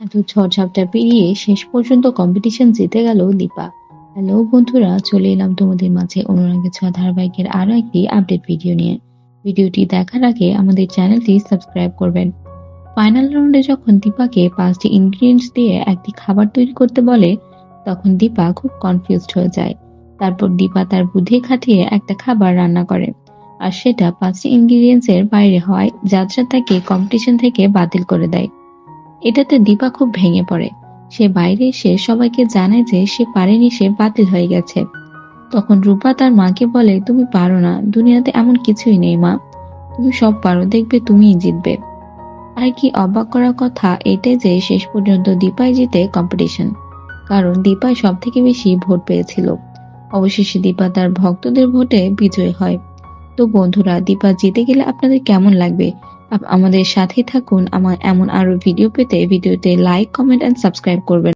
এত ঝড়-ঝাপটা পেরিয়ে শেষ পর্যন্ত কম্পিটিশন জিতে গেল দীপা। হ্যালো বন্ধুরা, চলে এলাম তোমাদের মাঝে অনুরাগের ছোঁয়া ধারাবাহিকের আরও একটি আপডেট ভিডিও নিয়ে। ভিডিওটি দেখার আগে আমাদের চ্যানেলটি সাবস্ক্রাইব করবেন। ফাইনাল রাউন্ডে যখন দীপাকে পাঁচটি ইনগ্রিডিয়েন্টস দিয়ে একটি খাবার তৈরি করতে বলে, তখন দীপা খুব কনফিউজড হয়ে যায়। তারপর দীপা তার বুদ্ধি খাটিয়ে একটা খাবার রান্না করে। আর সেটা পাঁচটি ইনগ্রিডিয়েন্টস এর বাইরে হয় যাত্রা তাকে কম্পিটিশন থেকে বাতিল করে দেয়। এটাতে দীপা খুব ভেঙে পড়ে। সে বাইরে এসে সবাইকে জানায় যে সে পারেনি, সে বাতিল হয়ে গেছে। তখন রূপা তার মাকে বলে, তুমি পারো না, দুনিয়াতে এমন কিছুই নেই মা। তুমি সব পারো, দেখবে তুমিই জিতবে। আর কি অবাক করার কথা, এটাই যে শেষ পর্যন্ত দীপাই জিতে কম্পিটিশন কারণ দীপাই সব থেকে বেশি ভোট পেয়েছিল। অবশেষে দীপা তার ভক্তদের ভোটে বিজয়ী হয়। তো বন্ধুরা, দীপা জিতে গেলে আপনাদের কেমন লাগবে? আমাদের সাথে থাকুন। আমার এমন আরও ভিডিও পেতে ভিডিওতে লাইক কমেন্ট এন্ড সাবস্ক্রাইব করবেন।